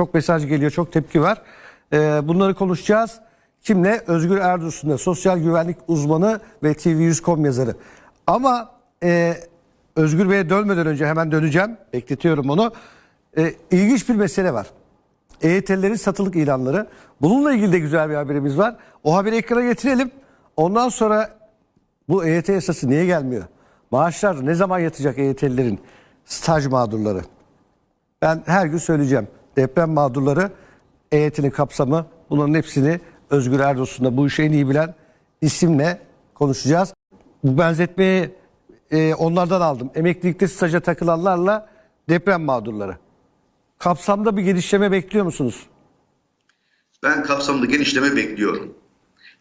Çok mesaj geliyor, çok tepki var. Ee, bunları konuşacağız. Kimle? Özgür Erdursun'la sosyal güvenlik uzmanı ve TV100.com yazarı. Ama e, Özgür Bey'e dönmeden önce hemen döneceğim. Bekletiyorum onu. E, ilginç bir mesele var. EYT'lilerin satılık ilanları. Bununla ilgili de güzel bir haberimiz var. O haberi ekrana getirelim. Ondan sonra bu EYT yasası niye gelmiyor? Maaşlar ne zaman yatacak EYT'lilerin? Staj mağdurları. Ben her gün söyleyeceğim. Deprem mağdurları, EYT'nin kapsamı bunların hepsini Özgür Erdoğan'da bu işi en iyi bilen isimle konuşacağız. Bu benzetmeyi e, onlardan aldım. Emeklilikte staja takılanlarla deprem mağdurları. Kapsamda bir geliştirme bekliyor musunuz? Ben kapsamlı genişleme bekliyorum.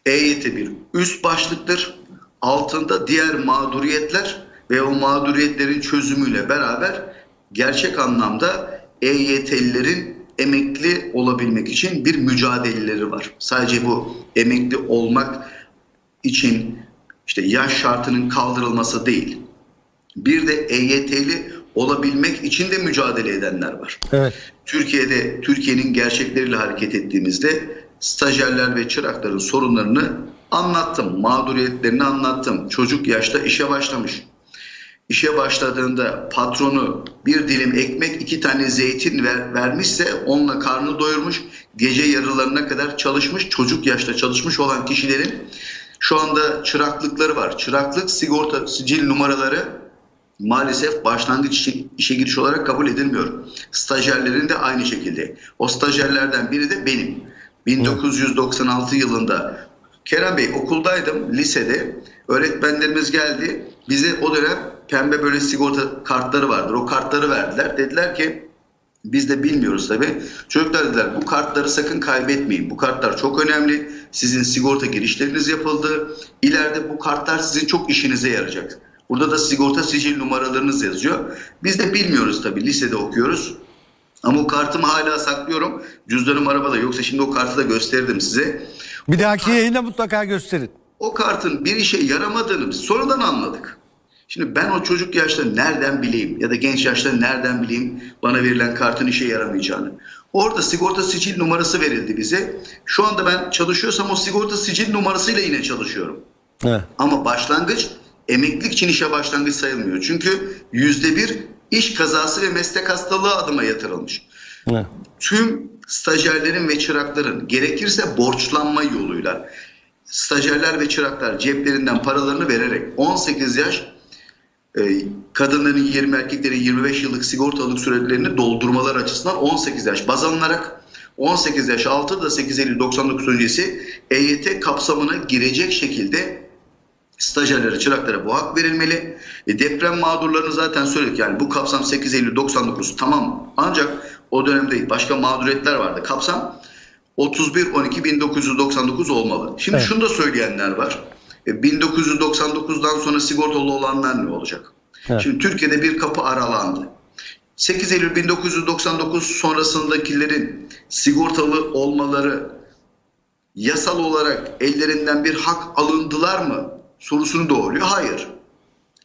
EYT bir üst başlıktır. Altında diğer mağduriyetler ve o mağduriyetlerin çözümüyle beraber gerçek anlamda EYT'lilerin emekli olabilmek için bir mücadeleleri var. Sadece bu emekli olmak için işte yaş şartının kaldırılması değil. Bir de EYT'li olabilmek için de mücadele edenler var. Evet. Türkiye'de Türkiye'nin gerçekleriyle hareket ettiğimizde stajyerler ve çırakların sorunlarını anlattım. Mağduriyetlerini anlattım. Çocuk yaşta işe başlamış. İşe başladığında patronu bir dilim ekmek iki tane zeytin ver, vermişse onunla karnı doyurmuş. Gece yarılarına kadar çalışmış çocuk yaşta çalışmış olan kişilerin şu anda çıraklıkları var. Çıraklık sigorta sicil numaraları maalesef başlangıç için işe giriş olarak kabul edilmiyor. Stajyerlerin de aynı şekilde. O stajyerlerden biri de benim. 1996 yılında Kerem Bey okuldaydım lisede. Öğretmenlerimiz geldi. Bize o dönem pembe böyle sigorta kartları vardır. O kartları verdiler. Dediler ki biz de bilmiyoruz tabii. Çocuklar dediler bu kartları sakın kaybetmeyin. Bu kartlar çok önemli. Sizin sigorta girişleriniz yapıldı. İleride bu kartlar sizin çok işinize yarayacak. Burada da sigorta sicil numaralarınız yazıyor. Biz de bilmiyoruz tabii. Lisede okuyoruz. Ama o kartımı hala saklıyorum. Cüzdanım arabada. Yoksa şimdi o kartı da gösterirdim size. Bir dahaki yayında mutlaka gösterin. O kartın bir işe yaramadığını sonradan anladık. Şimdi ben o çocuk yaşta nereden bileyim ya da genç yaşta nereden bileyim bana verilen kartın işe yaramayacağını. Orada sigorta sicil numarası verildi bize. Şu anda ben çalışıyorsam o sigorta sicil numarasıyla yine çalışıyorum. Evet. Ama başlangıç emeklilik için işe başlangıç sayılmıyor. Çünkü yüzde bir iş kazası ve meslek hastalığı adıma yatırılmış. Evet. Tüm stajyerlerin ve çırakların gerekirse borçlanma yoluyla stajyerler ve çıraklar ceplerinden paralarını vererek 18 yaş kadınların 20 erkeklerin 25 yıllık sigortalılık sürelerini doldurmalar açısından 18 yaş baz alınarak 18 yaş altı da 8 Eylül 99 öncesi EYT kapsamına girecek şekilde stajyerlere, çıraklara bu hak verilmeli. E, deprem mağdurlarını zaten söyledik. Yani bu kapsam 8 Eylül 99 tamam. Ancak o dönemde başka mağduriyetler vardı. Kapsam 31-12-1999 olmalı. Şimdi Evet. şunu da söyleyenler var. E, 1999'dan sonra sigortalı olanlar ne olacak? Evet. Şimdi Türkiye'de bir kapı aralandı. 8 Eylül 1999 sonrasındakilerin sigortalı olmaları yasal olarak ellerinden bir hak alındılar mı sorusunu doğuruyor. Hayır.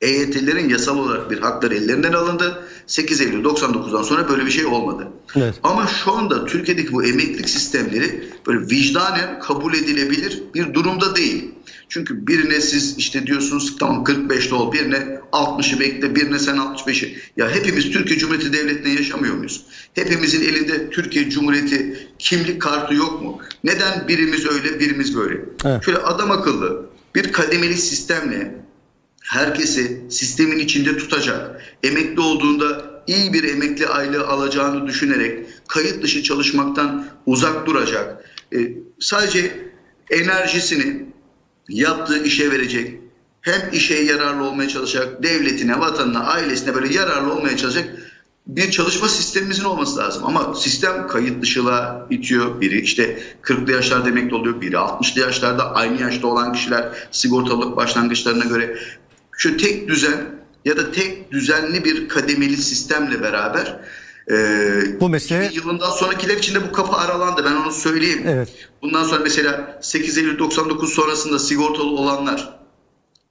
EYT'lerin yasal olarak bir hakları ellerinden alındı. 8 Eylül 99'dan sonra böyle bir şey olmadı. Evet. Ama şu anda Türkiye'deki bu emeklilik sistemleri böyle vicdanen kabul edilebilir bir durumda değil. Çünkü birine siz işte diyorsunuz tamam 45'li ol, birine 60'ı bekle, birine sen 65'i. Ya hepimiz Türkiye Cumhuriyeti Devleti'nde yaşamıyor muyuz? Hepimizin elinde Türkiye Cumhuriyeti kimlik kartı yok mu? Neden birimiz öyle, birimiz böyle? Evet. Şöyle adam akıllı bir kademeli sistemle herkesi sistemin içinde tutacak, emekli olduğunda iyi bir emekli aylığı alacağını düşünerek kayıt dışı çalışmaktan uzak duracak, e, sadece enerjisini yaptığı işe verecek, hem işe yararlı olmaya çalışacak, devletine, vatanına, ailesine böyle yararlı olmaya çalışacak bir çalışma sistemimizin olması lazım. Ama sistem kayıt dışılığa itiyor. Biri işte 40'lı yaşlarda emekli oluyor, biri 60'lı yaşlarda aynı yaşta olan kişiler sigortalılık başlangıçlarına göre şu tek düzen ya da tek düzenli bir kademeli sistemle beraber e, Bu mesele- 2000 yılından sonrakiler için de bu kapı aralandı. Ben onu söyleyeyim. Evet. Bundan sonra mesela 8 Eylül 99 sonrasında sigortalı olanlar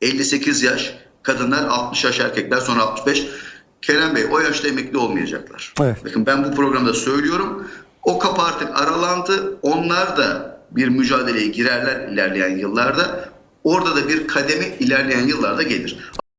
58 yaş, kadınlar 60 yaş, erkekler sonra 65. Kerem Bey o yaşta emekli olmayacaklar. Evet. Bakın ben bu programda söylüyorum. O kapı artık aralandı. Onlar da bir mücadeleye girerler ilerleyen yıllarda. Orada da bir kademe ilerleyen yıllarda gelir.